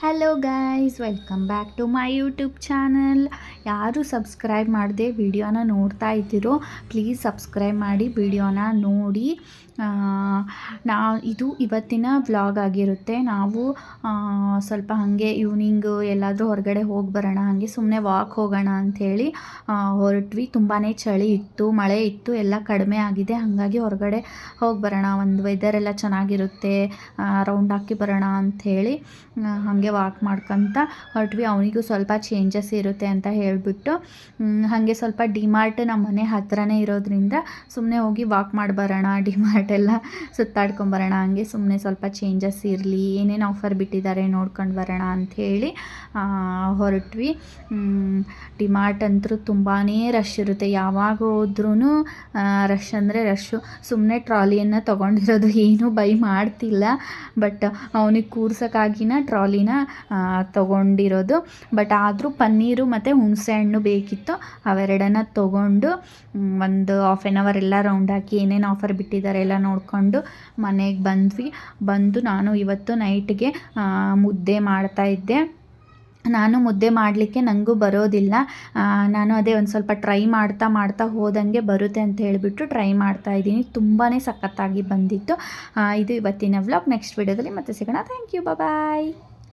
Hello guys welcome back to my YouTube channel ಯಾರು subscribe ಮಾಡದೆ ವಿಡಿಯೋನ ನೋಡ್ತಾ ಇದ್ದೀರೋ ಪ್ಲೀಸ್ ಸಬ್ಸ್ಕ್ರೈಬ್ ಮಾಡಿ ವಿಡಿಯೋನ ನೋಡಿ. ನಾ, ಇದು ಇವತ್ತಿನ ವ್ಲಾಗ್ ಆಗಿರುತ್ತೆ. ನಾವು ಸ್ವಲ್ಪ ಹಾಗೆ ಈವ್ನಿಂಗ್ ಎಲ್ಲಾದರೂ ಹೊರಗಡೆ ಹೋಗಿ ಬರೋಣ, ಹಾಗೆ ಸುಮ್ಮನೆ ವಾಕ್ ಹೋಗೋಣ ಅಂಥೇಳಿ ಹೊರಟ್ವಿ. ತುಂಬಾ ಚಳಿ ಇತ್ತು, ಮಳೆ ಇತ್ತು, ಎಲ್ಲ ಕಡಿಮೆ ಆಗಿದೆ. ಹಾಗಾಗಿ ಹೊರಗಡೆ ಹೋಗಿ ಬರೋಣ, ಒಂದು ವೆದರ್ ಎಲ್ಲ ಚೆನ್ನಾಗಿರುತ್ತೆ ರೌಂಡ್ ಹಾಕಿ ಬರೋಣ ಅಂಥೇಳಿ ಹಾಗೆ ವಾಕ್ ಮಾಡ್ಕೊತ ಹೊರಟ್ವಿ. ಅವನಿಗೂ ಸ್ವಲ್ಪ ಚೇಂಜಸ್ ಇರುತ್ತೆ ಅಂತ ಹೇಳಿಬಿಟ್ಟು ಹಾಗೆ ಸ್ವಲ್ಪ ಡಿಮಾರ್ಟ್ ನಮ್ಮ ಮನೆ ಹತ್ರನೇ ಇರೋದ್ರಿಂದ ಸುಮ್ಮನೆ ಹೋಗಿ ವಾಕ್ ಮಾಡಿ ಬರೋಣ ಡಿಮಾರ್ಟ್ ಎಲ್ಲ ಸುತ್ತಾಡ್ಕೊಂಬರೋಣ ಹಂಗೆ ಸುಮ್ಮನೆ ಸ್ವಲ್ಪ ಚೇಂಜಸ್ ಇರಲಿ, ಏನೇನು ಆಫರ್ ಬಿಟ್ಟಿದ್ದಾರೆ ನೋಡ್ಕೊಂಡು ಬರೋಣ ಅಂಥೇಳಿ ಹೊರಟ್ವಿ. ಡಿಮಾರ್ಟ್ ಅಂತೂ ತುಂಬಾ ರಶ್ ಇರುತ್ತೆ. ಯಾವಾಗ ಹೋದ್ರೂ ರಶ್ ಅಂದರೆ ರಶ್ಶು ಸುಮ್ಮನೆ ಟ್ರಾಲಿಯನ್ನು ತೊಗೊಂಡಿರೋದು ಏನೂ ಬೈ ಮಾಡ್ತಿಲ್ಲ. ಬಟ್ ಅವನಿಗೆ ಕೂರ್ಸೋಕ್ಕಾಗಿನ ಟ್ರಾಲಿನ ತೊಗೊಂಡಿರೋದು. ಬಟ್ ಆದರೂ ಪನ್ನೀರು ಮತ್ತು ಹುಣಸೆ ಹಣ್ಣು ಬೇಕಿತ್ತು. ಅವೆರಡನ್ನ ತೊಗೊಂಡು ಒಂದು ಹಾಫ್ ಆ್ಯನ್ ಅವರ್ ಎಲ್ಲ ರೌಂಡ್ ಹಾಕಿ ಏನೇನು ಆಫರ್ ಬಿಟ್ಟಿದ್ದಾರೆ ಎಲ್ಲ ನೋಡಿಕೊಂಡು ಮನೆಗೆ ಬಂದ್ವಿ. ಬಂದು ನಾನು ಇವತ್ತು ನೈಟ್ಗೆ ಮುದ್ದೆ ಮಾಡ್ತಾ ಇದ್ದೆ. ನಾನು ಮುದ್ದೆ ಮಾಡಲಿಕ್ಕೆ ನನಗೂ ಬರೋದಿಲ್ಲ. ನಾನು ಅದೇ ಒಂದು ಸ್ವಲ್ಪ ಟ್ರೈ ಮಾಡ್ತಾ ಮಾಡ್ತಾ ಹೋದಂಗೆ ಬರುತ್ತೆ ಅಂತ ಹೇಳಿಬಿಟ್ಟು ಟ್ರೈ ಮಾಡ್ತಾ ಇದ್ದೀನಿ. ತುಂಬಾ ಸಖತ್ತಾಗಿ ಬಂದಿತ್ತು. ಇದು ಇವತ್ತಿನ ವ್ಲಾಗ್ ನೆಕ್ಸ್ಟ್ ವಿಡಿಯೋದಲ್ಲಿ ಮತ್ತೆ ಸಿಗೋಣ. Thank you bye